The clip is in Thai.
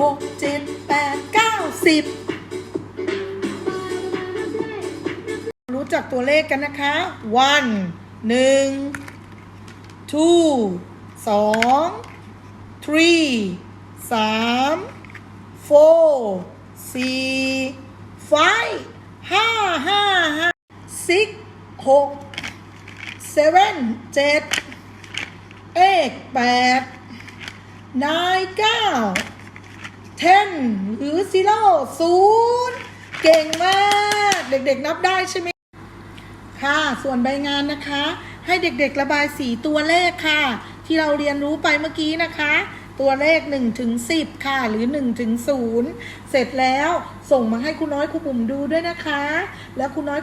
หกเจ็ดแปดเก้าสิบรู้จักตัวเลขกันนะคะ one หนึ่ง two สอง three สาม four สี่ five ห้าห้าห้า six หก seven เจ็ด eight แปด nine เก้า 10 หรือ zero ศูนย์เก่งมาก เด็กๆนับได้ใช่ไหมค่ะ ส่วนใบงานนะคะ ให้เด็กๆระบายสีตัวเลขค่ะ ที่เราเรียนรู้ไปเมื่อกี้นะคะ ตัวเลข1ถึง10 ค่ะ หรือ1ถึง0เสร็จแล้วส่งมาให้คุณน้อยครูบุ๋มดูด้วยนะคะ แล้วคุณน้อย